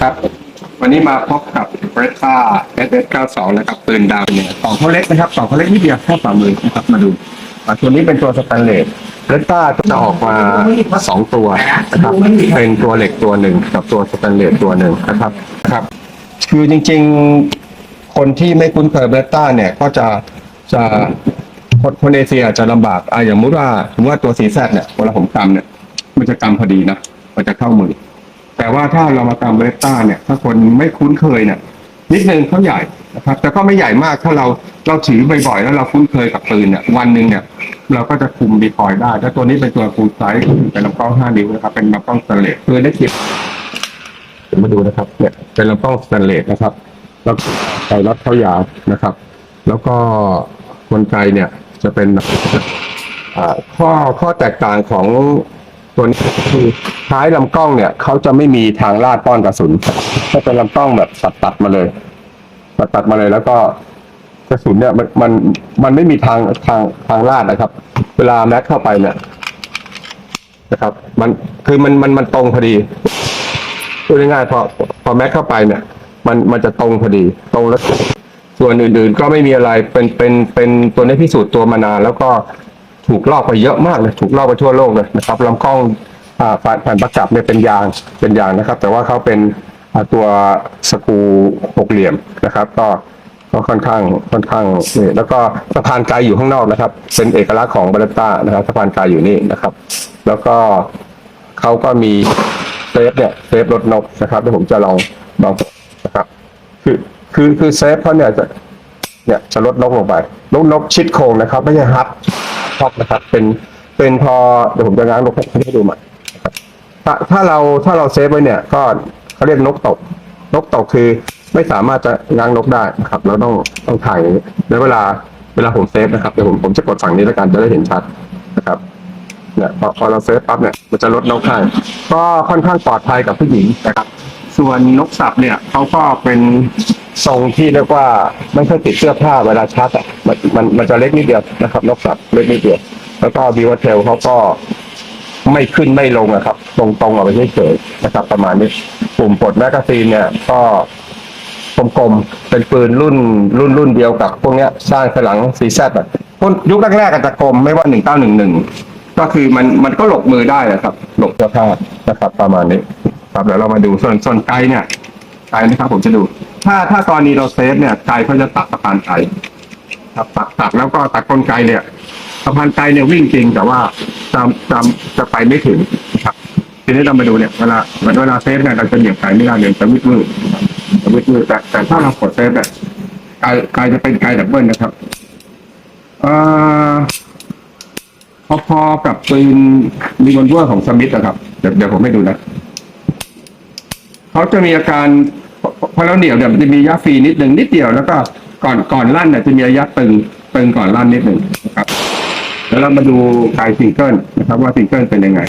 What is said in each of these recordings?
ครับ วันนี้มาพบกับเบรต้า SS 92นะครับปืนดาวเนี่ยกล่องเขาเล็กนะครับกล่องเขาเล็กนิดเดียวแค่ฝ่ามือนะครับมาดูอ่าตัวนี้เป็นตัวสแตนเลสเบรต้าจะออกมาสองตัวนะครับเป็นตัวเหล็กตัวหนึ่งกับตัวสแตนเลสตัวหนึ่งนะครับครับ คือจริง ๆ คนที่ไม่คุ้นเคยเบรต้าเนี่ยก็จะจะคนคนเอเชียจะลำบากอ่าอย่างมุติว่าสมมติว่าตัวสีแซดเนี่ยเวลาผมกำเนี่ยมันจะกำพอดีนะมันจะเข้ามือ แต่ว่าถ้าเรามากำเบตต้าเนี่ย ถ้าคนไม่คุ้นเคยเนี่ยนิดนึงเขาใหญ่นะครับ แต่ก็ไม่ใหญ่มากถ้าเราเราถือบ่อยๆแล้วเราคุ้นเคยกับปืนเนี่ยวันหนึ่งเนี่ย เราก็จะคุมดีคอยได้แล้วตัวนี้เป็นตัวฟูลไซส์เป็นลำกล้อง5นิ้วนะครับ เป็นลำกล้องสแตนเลสปืนได้เก็บเดี๋ยวมาดูนะครับ เนี่ยเป็นลำกล้องสแตนเลสนะครับ แล้วใส่รัดเข้ายาวนะครับ แล้วก็กลไกเนี่ยจะเป็นอ่าข้อข้อแตกต่างของตัวนี้คือ ท้ายลำกล้องเนี่ยเขาจะไม่มีทางลาดป้อนกระสุนจะเป็นลำกล้องแบบตัดตัดมาเลยตัดตัดมาเลยแล้วก็กระสุนเนี่ยมันมันมันไม่มีทางทางทางลาดนะครับ เวลาแม็กเข้าไปเนี่ยนะครับ มันคือมันมันมันตรงพอดีพูดง่ายๆพอพอแม็กเข้าไปเนี่ย มันมันจะตรงพอดี ตรงแล้วส่วนอื่น ๆ ก็ไม่มีอะไรเป็นเป็นเป็นตัวนี้พิสูจน์ตัวมานานแล้วก็ถูกลอกไปเยอะมากเลย ถูกลอกไปทั่วโลกเลยนะครับลำกล้อง ผ่านผ่านประกับเนี่ยเป็นยางเป็นยางนะครับ แต่ว่าเขาเป็นตัวสกรูหกเหลี่ยมนะครับ ก็ก็ค่อนข้างค่อนข้างนี่แล้วก็สะพานไกลอยู่ข้างนอกนะครับ เป็นเอกลักษณ์ของบาเลต้านะครับสะพานไกลอยู่นี่นะครับ แล้วก็เขาก็มีเซฟเนี่ยเซฟรถนกนะครับเดี๋ยวผมจะลองลองนะครับ คือคือคือเซฟเขาเนี่ยจะเนี่ยจะลดนกลงไปลดนกชิดโครงนะครับ ไม่ใช่ฮับท็อปนะครับ เป็นเป็นพอเดี๋ยวผมจะง้างนกให้ดูใหม่ ถ้าถ้าเราถ้าเราเซฟไว้เนี่ยก็เขาเรียกนกตก นกตกคือไม่สามารถจะง้างนกได้นะครับ เราต้องต้องถ่ายอย่างนี้แล้วเวลาเวลาผมเซฟนะครับเดี๋ยวผมผมจะกดฝั่งนี้แล้วกันจะได้เห็นชัดนะครับเนี่ยพอพอเราเซฟปั๊บเนี่ยมันจะลดนกให้ก็ค่อนข้างปลอดภัยกับผู้หญิงนะครับ ส่วนนกสับเนี่ยเขาก็เป็นทรงที่เรียกว่าไม่ค่อยติดเสื้อผ้าเวลาชัดอะมันมันมันจะเล็กนิดเดียวนะครับ นกสับเล็กนิดเดียว แล้วก็บีวเทลเขาก็ ไม่ขึ้นไม่ลงอะครับตรงตรงๆออกไปเฉยๆนะครับ ประมาณนี้ปุ่มปลดแมกกาซีนเนี่ย ก็กลมๆเป็นปืนรุ่นรุ่นรุ่นเดียวกับ พวกเนี้ยสร้างภายหลังซีแซดแบบยุคแรกๆอาจจะกลมไม่ว่าหนึ่งเก้าหนึ่งหนึ่งก็คือมันมันก็หลบมือได้นะครับ หลบเสื้อผ้านะครับ ประมาณนี้ ครับเดี๋ยวเรามาดูส่วนส่วนไกลเนี่ยไกลนะครับ ผมจะดู ถ้าถ้ากรณีเราเซฟเนี่ยไกลเขาจะตัดสะพานไกครับตัดตัดแล้วก็ตัดกลไกเนี่ย สะพานไกลเนี่ยวิ่งจริงแต่ว่าจะจะจะไปไม่ถึงนะครับทีนี้เรามาดูเนี่ยเวลาเวลาเซฟเนี่ยเราจะเหยียบไกลไม่ได้เลยจะมืดมืดจะมืดมืดแต่แต่ถ้าเรากดเซฟเนี่ยกลไกลจะเป็นไกลดับเบิลนะครับเอ่อพอๆกับปืนรีวอลเวอร์ของสมิธนะครับเดี๋ยวเดี๋ยวผมให้ดูนะเขาจะมีอาการพอพอเราเหนียวเนี่ยมันจะมียะฟรีนิดหนึ่งนิดเดียวแล้วก็ก่อนก่อนลั่นเนี่ยจะมีระยะตึงตึงก่อนลั่นนิดหนึ่งนะครับ แล้วเรามาดูการซิงเกิลนะครับว่าซิงเกิลเป็นยังไง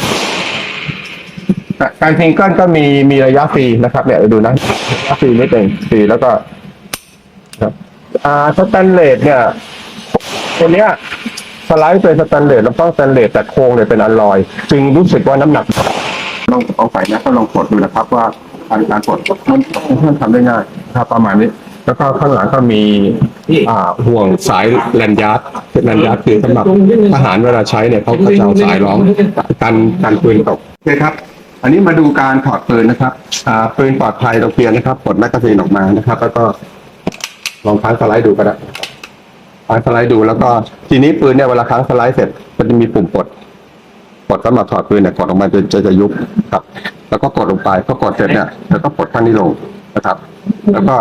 การซิงเกิลก็มีมีระยะฟรีนะครับเนี่ยเดี๋ยวดูนะระยะฟรีนิดหนึ่งฟรีแล้วก็ครับอ่าสแตนเลสเนี่ยตัวเนี้ยสไลด์เป็นสแตนเลสแล้วก็สแตนเลสแต่โครงเนี่ยเป็นอลลอย จึงรู้สึกว่าน้ำหนักลองเอาใส่นะก็ลองกดดูนะครับ ว่าการการกดมันมันทำได้ง่ายครับประมาณนี้ แล้วก็ข้างหลังก็มีอ่าห่วงสายแลนยาร์ดแลนยาร์ดคือสำหรับทหารเวลาใช้เนี่ยเขาก็จะเอาสายร้องกันกันปืนตกโอเคครับ อันนี้มาดูการถอดปืนนะครับอ่าปืนปลอดภัยเราเคลียร์นะครับปลดแมกกาซีนออกมานะครับ แล้วก็ลองค้างสไลด์ดูก็ได้ค้างสไลด์ดูแล้วก็ทีนี้ปืนเนี่ยเวลาค้างสไลด์เสร็จมันจะมีปุ่มปลดปลดสำหรับถอดปืนเนี่ยกดออกมาจะจะจะยุบครับ แล้วก็กดลงไปพอกดเสร็จเนี่ยแล้วก็ปลดข้างนี้ลงนะครับ แล้วก็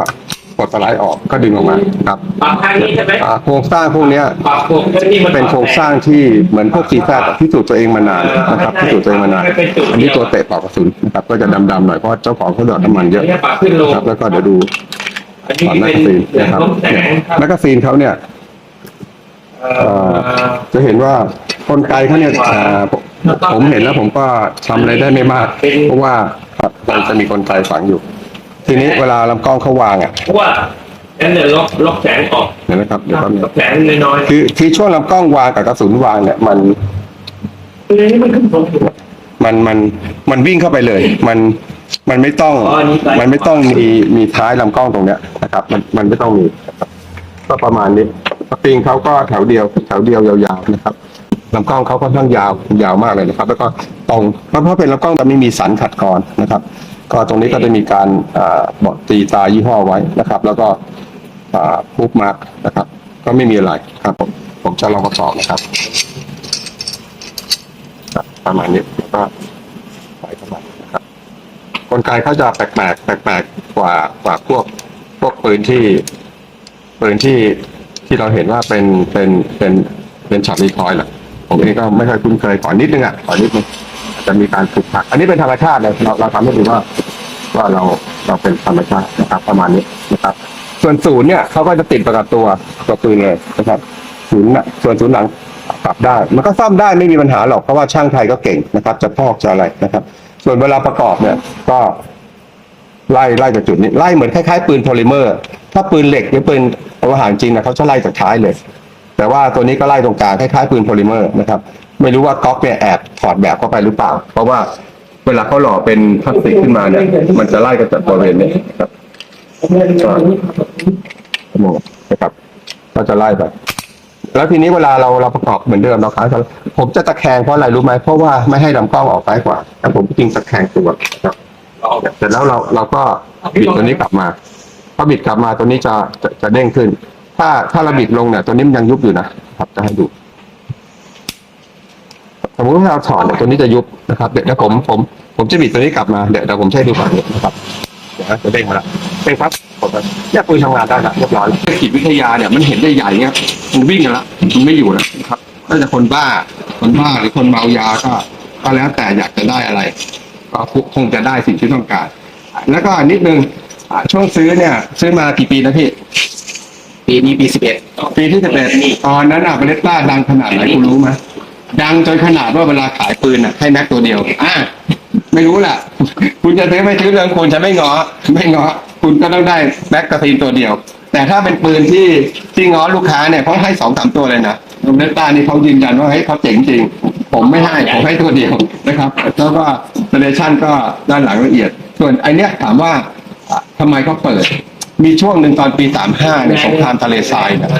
กดสไลด์ออกก็ดึงออกมาครับปรับทางนี้ใช่ไหมอ่าโครงสร้างพวกเนี้ยปรับโครงที่มันเป็นโครงสร้างที่เหมือนพวกซีแซดพิสูจน์ตัวเองมานานนะครับพิสูจน์ตัวเองมานานอันนี้ตัวเตะปลอกกระสุนนะครับก็จะดำๆหน่อยเพราะเจ้าของเขาหยอดน้ำมันเยอะไม่ใช่ปรับขึ้นลงครับแล้วก็เดี๋ยวดูอันนี้ถอดแมกเป็นกาซีนเหลืองนะครับลมแสงครับแมกกาซีนเขาเนี่ยเอ่เอ่ออจะเห็นว่ากลไกเขาเนี่ยอ่าผมผมเห็นแล้วผมก็ทำอะไรได้ไม่มาก เพราะว่าครับมันจะมีกลไกฝังอยู่ ทีนี้เวลาลำกล้องเขาวางอะเพราะว่านั่นเนี่ยล็อกล็อกแสงออกเห็นไหมครับเดี๋ยวแป๊บนึงล็อกแสงน้อยๆคือคือช่วงลำกล้องวางกับกระสุนวางเนี่ยมันคืออันนี้มันขึ้นตรงอยู่มันมันมันวิ่งเข้าไปเลย มันมันไม่ต้องอ๋ออันนี้ไกลมันไม่ต้องมีมีท้ายลำกล้องตรงเนี้ยนะครับ มันมันไม่ต้องมีนะครับก็ประมาณนี้สปริงเขาก็แถวเดียวแถวเดียวยาวๆนะครับลำกล้องเขาค่อนข้างยาวยาวมากเลยนะครับ แล้วก็ตรงเพราะเพราะเป็นลำกล้องแต่ไม่มีสันขัดกรอนนะครับ ก็ตรงนี้ก็จะมีการอ่าบอกตีตายี่ห้อไว้นะครับ แล้วก็อ่าพูบมาร์กนะครับ ก็ไม่มีอะไรครับผมผมจะลองทดสอบนะครับครับประมาณนี้แล้วก็ใส่เข้ามานะครับกลไกเขาจะแปลกๆแปลกๆกว่ากว่าพวกพวกปืนที่ปืนที่ที่เราเห็นว่าเป็นเป็นเป็นเป็นช็อตรีคอยล์แหละผมเองก็ไม่ค่อยคุ้นเคยขอนิดนึงอะขอนิดนึงอา จะมีการฝึกหัก อันนี้เป็นธรรมชาติเลยเราเราทำให้ดูว่าว่าเราเราเป็นธรรมชาตินะครับ ประมาณนี้นะครับ ส่วนศูนย์เนี่ยเขาก็จะติดประกับตัวตัวปืนเลยนะครับศูนย์น่ะส่วนศูนย์หลังปรับได้ มันก็ซ่อมได้ไม่มีปัญหาหรอกเพราะว่าช่างไทยก็เก่งนะครับ จะพอกจะอะไรนะครับ ส่วนเวลาประกอบเนี่ย ก็ไล่ไล่จากจุดนี้ไล่เหมือนคล้ายๆปืนโพลิเมอร์ ถ้าปืนเหล็กหรือปืนอาหารจริงนะเขาจะไล่จากท้ายเลย แต่ว่าตัวนี้ก็ไล่ตรงกลางคล้ายๆปืนโพลิเมอร์นะครับ ไม่รู้ว่าก๊อกเนี่ยแอบถอดแบบเข้าไปหรือเปล่า เพราะว่าเวลาเขาหล่อเป็นพลาสติกขึ้นมาเนี่ย มันจะไล่กันจากบริเวณนี้นะครับโมนะครับก็จะไล่ไปแล้วทีนี้เวลาเราเราประกอบเหมือนเดิมเราขายกันผมจะตะแคงเพราะอะไรรู้ไหมเพราะว่าไม่ให้ลำกล้องออกซ้ายกว่าแต่ผมจริงตะแคงตัวครับเสร็จแล้วเราเราก็บิดตัวนี้กลับมาพอบิดกลับมาตัวนี้จะจะจะเด้งขึ้น ถ้าถ้าเราบิดลงเนี่ยตัวนี้มันยังยุบอยู่นะครับจะให้ดู มมติว่าเราถอดเนี่ยตัวนี้จะยุบนะครับเดี๋ยวเดี๋ยวผมผมผมจะบิดตัวนี้กลับมาเดี๋ยวเดี๋ยวผมใช้ดูก่อนเนี่ยนะครับเดี๋ยวนะจะเด้งมาละเด้งปั๊บกดไปเนี่ยปืนทำงานได้ละเรียบร้อยแล้วจิตวิทยาเนี่ยมันเห็นได้ใหญ่เนี่ยมันวิ่งกันละมันไม่อยู่แล้วนะครับก็จะคนบ้าคนบ้าหรือคนเมายาก็ก็แล้วแต่อยากจะได้อะไร ก็คงจะได้สิ่งที่ต้องการ แล้วก็นิดนึงอ่าช่วงซื้อเนี่ย ซื้อมากี่ปีนะพี่ปีนี้ปีสิบเอ็ดปีที่สิบเอ็ดตอนนั้นอะเบเลตต้าดังขนาดไหนคุณรู้ไหม ดังจนขนาดว่าเวลาขายปืนอะให้แม็กตัวเดียวอะไม่รู้แหละคุณจะซื้อไม่ซื้อเรื่องคุณจะไม่งอไม่งอคุณก็ต้องได้แม็กกาซีนตัวเดียว แต่ถ้าเป็นปืนที่ที่ง้อลูกค้าเนี่ยเขาให้สองสามตัวเลยนะเบเลตต้านี่เขายืนยันว่าเฮ้ยเขาเจ๋งจริง ผมไม่ให้ผมให้ตัวเดียวนะครับแล้วก็เรชั่นก็ด้านหลังละเอียด ส่วนไอเนี้ยถามว่าอะทำไมเขาเปิด มีช่วงหนึ่งตอนปีสามห้าเนี่ยสงครามทะเลทรายเนี่ย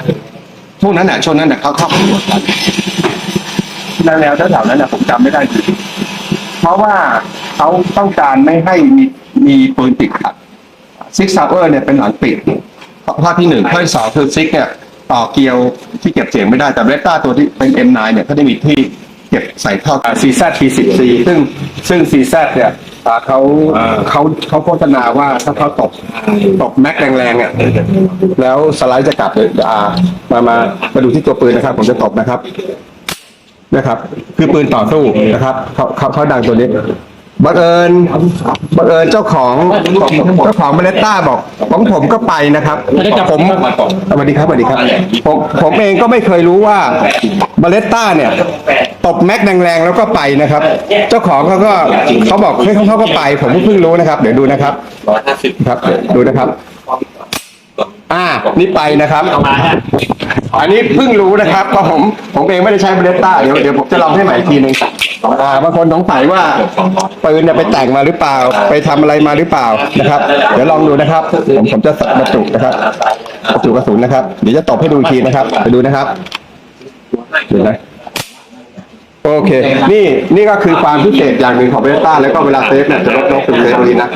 ช่วงนั้นน่ะช่วงนั้นน่ะเขาเข้าไปตรวจกัน แล้วแล้วแถวๆนั้นน่ะผมจำไม่ได้จริงเพราะว่าเขาต้องการไม่ให้มีมีปืนติดขัดซิกซาวเออร์เนี่ยเป็นหลังปิดภาคที่หนึ่งภาคที่สองคือซิกเนี่ยต่อเกลียวที่เก็บเสียงไม่ได้แต่เบต้าตัวที่เป็น M9 เนี่ยเขาจะมีที่เก็บใส่ท่อ CZ P10C ซึ่งซึ่ง CZ เนี่ยอ่าเขาเขาเขาโฆษณาว่าถ้าเขาตกตกแม็กแรงๆเนี่ยแล้วสไลด์จะกลับเลยอ่ามามามาดูที่ตัวปืนนะครับ ผมจะตบนะครับ นะครับ คือปืนต่อสู้นะครับเขาเขาเขาดังตัวนี้บังเอิญบังเอิญเจ้าของเจ้าของเมเลต้าบอกของผมก็ไปนะครับผมสวัสดีครับสวัสดีครับผมผมเองก็ไม่เคยรู้ว่าเมเลต้าเนี่ยตบแม็กแรงๆแล้วก็ไปนะครับ เจ้าของเขาก็เขาบอกเฮ้ยเขาเขาก็ไป ผมก็เพิ่งรู้นะครับ เดี๋ยวดูนะครับห้าสิบครับดูนะครับ อ่านี่ไปนะครับ อันนี้เพิ่งรู้นะครับเพราะผมผมเองไม่ได้ใช้เบรต้าเดี๋ยวเดี๋ยวผมจะลองให้ใหม่อีกทีหนึงอ่าบางคนสงสัยว่าปืนเนี่ยไปแต่งมาหรือเปล่า ไปทำอะไรมาหรือเปล่านะครับ เดี๋ยวลองดูนะครับ ผมผมจะบรรจุนะครับบรรจุกระสุนนะครับ เดี๋ยวจะตบให้ดูอีกทีนะครับ ไปดูนะครับเดูนะโอเค นี่นี่ก็คือความพิเศษอย่างหนึ่งของเบต้าแล้วก็เวลาเซฟเนี่ยจะลดลงเป็นเซฟตรงนี้นะ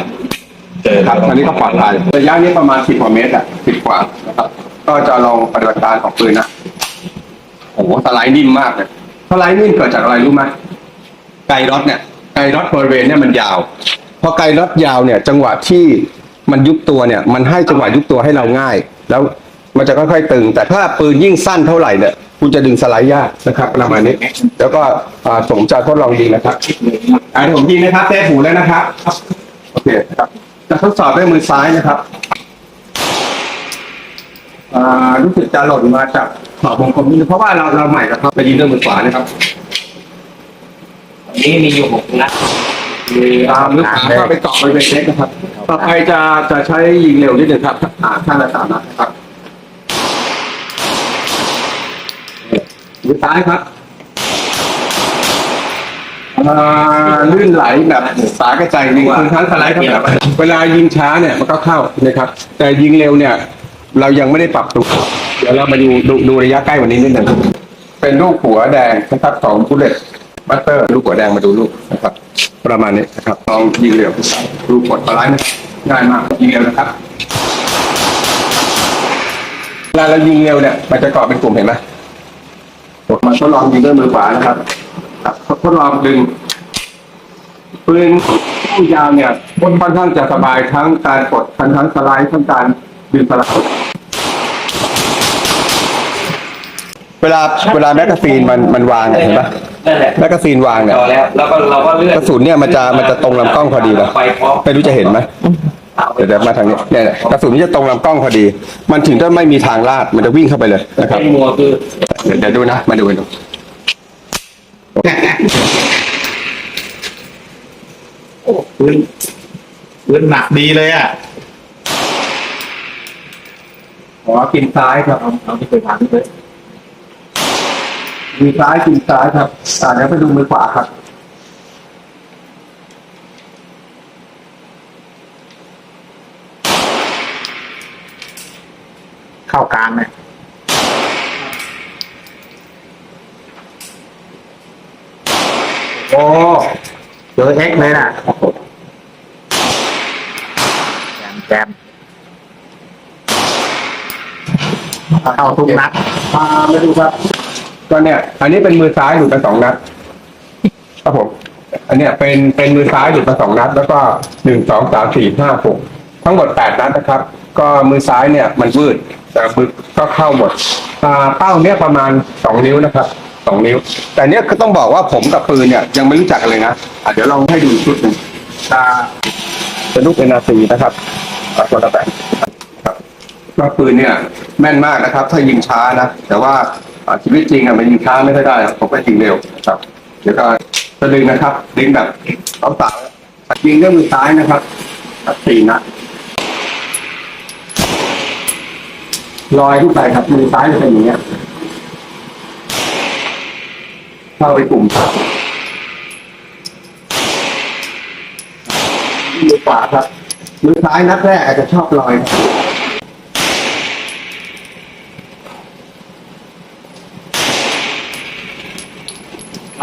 ครับอันนี้ก็ปลอดภัยระยะนี้ประมาณสิบกว่าเมตรอะสิบกว่านะครับ ก็จะลองปฏิบัติการของปืนนะโอ้โหสไลด์นิ่มมากเลยสไลด์นิ่มเกิดจากอะไรรู้ไหมไกลน็อตเนี่ยไกลน็อตบริเวณเนี่ยมันยาว พอไกลน็อตยาวเนี่ย จังหวะที่มันยุบตัวเนี่ย มันให้จังหวะยุบตัวให้เราง่าย แล้วมันจะค่อยๆตึง แต่ถ้าปืนยิ่งสั้นเท่าไหร่เนี่ยคุณจะดึงสไลด์ยากนะครับประมาณนี้ แล้วก็ผมจะทดลองยิงนะครับอ่าเดี๋ยวผมยิงนะครับเต้หูแล้วนะครับ โอเคครับจะทดสอบด้วยมือซ้ายนะครับ รู้สึกจะหล่นมาจากขอบวงกลมนี่เพราะว่าเราเราใหม่นะครับไปยิงด้วยมือขวานะครับนี่มีอยู่หกนัดตามมือขวาก็ไปเกาะไปเป็นเช็คนะครับ ต่อไปจะจะใช้ยิงเร็วนิดหนึ่งครับอ่าข้างละสามนัดนะครับมือซ้ายครับลื่นไหลแบบสากระจายยิงคือทั้งสไลด์ทั้งแบบเวลายิงช้าเนี่ยมันก็เข้านะครับ แต่ยิงเร็วเนี่ย เรายังไม่ได้ปรับตัวเดี๋ยวเรามาดูดูดูระยะใกล้กวันนี้นิดหนึ่งเป็นลูกหัวแดงนะครับของบุลเลตบัตเตอร์ ลูกหัวแดงมาดูลูกนะครับ ประมาณนี้นะครับลองยิงเร็วดูกดสไลด์นะง่ายมากยิงเร็วนะครับเวลาเรายิงเร็วเนี่ยมันจะเกาะเป็นกลุ่มเห็นไหมผมมาทดลองยิงด้วยมือขวานะครับทดลองดึงปืนลูกยาวเนี่ยค่อนข้างจะสบายทั้งการกดทั้งทั้งสไลด์ทั้งการ ดึงสไลด์เวลาเวลาแมกกาซีนมันมันวางอะเห็นปะนั่นแหละแมกกาซีนวางเนี่ย ต่อแล้ว แล้วก็เราก็เลื่อนกระสุนเนี่ยมันจะมันจะตรงลำกล้องพอดีเลยไปพร้อมไม่รู้จะเห็นไหมเดี๋ยวเดี๋ยวมาทางนี้เนี่ยเนี่ยกระสุนจะตรงลำกล้องพอดี มันถึงจะไม่มีทางลาดมันจะวิ่งเข้าไปเลยนะครับ ไอ้มัวคือ เดี๋ยวเดี๋ยวดูนะ มาดูกันดูโอ้ปืนปืนหนักดีเลยอะ ขอกินซ้ายครับเอาที่เคยทำเลยมือซ้ายกินซ้ายครับอ่าเดี๋ยวไปดูมือขวาครับเข้ากลางเลยโอ้เจอเอ็กเลยน่ะแจมแจม เข้าทุกนัดพามาดูครับ ก็เนี่ย อันนี้เป็นมือซ้ายหลุดไปสองนัดครับผม อันเนี้ยเป็นเป็นมือซ้ายหลุดมาสองนัด แล้วก็หนึ่งสองสามสี่ห้าหกทั้งหมดแปดนัดนะครับ ก็มือซ้ายเนี่ยมันวืดแต่มือก็เข้าหมดอ่าเป้าเนี่ยประมาณสองนิ้วนะครับสองนิ้ว แต่เนี้ยก็ต้องบอกว่าผมกับปืนเนี่ยยังไม่รู้จักกันเลยนะอะเดี๋ยวลองให้ดูชุดหนึ่งตาเป็นลูกเป็นนาซีนะครับตัดตัวตะแบง ครักปืนเนี่ยแม่นมากนะครับ ถ้ายิงช้านะแต่ว่าชีวิตจริงอะมันยิงช้าไม่ค่อยได้ผมก็ยิงเร็วครับ เดี๋ยวก็จะดึงนะครับ ดึงแบบเอาสาวยิงด้วยมือซ้ายนะครับครับสี่นัดลอยขึ้นไปครับมือซ้ายจะเป็นอย่างเงี้ยเข้าไปกลุ่มครับมือขวาครับมือซ้ายนัดแรกอาจจะชอบลอยครับ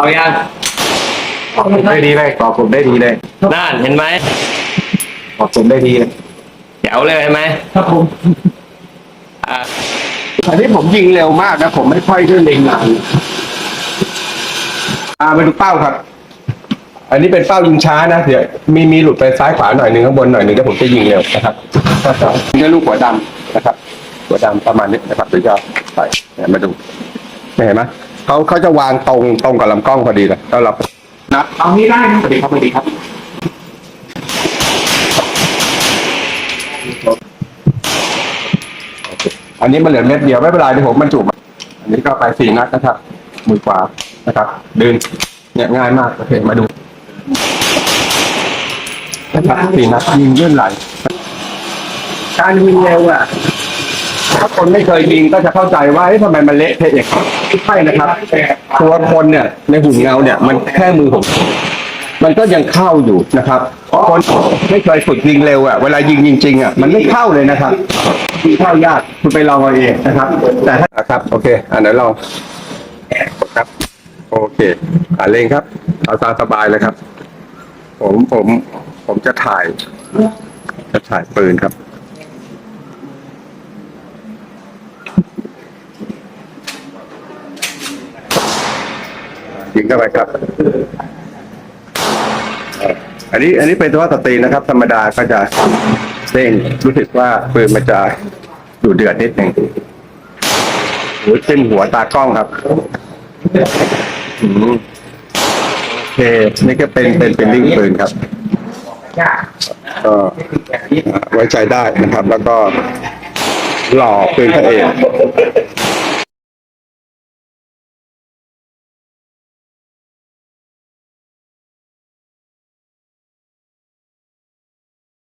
เอายังขอบผมได้ดีเลยขอบผมได้ดีเลยนั่นเห็นไหมขอบผมได้ดีเลยแจ๋วเลยเห็นไหมครับผมอ่าอันนี้ผมยิงเร็วมากนะ ผมไม่ค่อยได้เล็งนานอ่ามาดูเป้าครับ อันนี้เป็นเป้ายิงช้านะเดี๋ยวมีมีหลุดไปซ้ายขวาหน่อยหนึ่งข้างบนหน่อยหนึ่งเดี๋ยวผมจะยิงเร็วนะครับนี่ลูกหัวดำนะครับ หัวดำประมาณนี้นะครับเดี๋ยวจะใส่เนี่ยมาดูเห็นไหม เขาเขาจะวางตรงตรงกับลำกล้องพอดีเลยแล้วเรานับเอานี้ได้นะสวัสดีครับสวัสดีครับอันนี้มันเหลือเม็ดเดียวไม่เป็นไรเดี๋ยวผมบรรจุมาอันนี้ก็ไปสี่นัดนะครับ มือขวานะครับ ดึงเนี่ยง่ายมากโอเคมาดูนะครับสี่นัดยิงยื่นไหลการยิงเร็วอะ ถ้าคนไม่เคยยิงก็จะเข้าใจว่าเอ๊ะทำไมมันเละเทะอย่างนี้ไม่ใช่นะครับ ตัวคนเนี่ยในหุ่นเงาเนี่ยมันแค่มือผมมันก็ยังเข้าอยู่นะครับคนไม่เคยฝึกยิงเร็วอะเวลายิงจริงๆอะมันไม่เข้าเลยนะครับยิงเข้ายากคุณไปลองเอาเองนะครับ แต่ถ้าครับ โอเคอ่าไหนลองครับ โอเคอ่าเล่งครับเอาตามสบายเลยครับ ผมผม ผมจะถ่าย จะถ่ายปืนครับ ยิงเข้าไปครับ อันนี้อันนี้เป็นตัวสตรีนะครับ ธรรมดาก็จะเร่งรู้สึกว่าปืนมันจะดูเดือดนิดหนึ่งหรือขึ้นหัวตากล้องครับอืมโอเคนี่ก็เป็นเป็นเป็นลิงปืนครับก็ไว้ใจได้นะครับ แล้วก็หล่อปืนพระเอก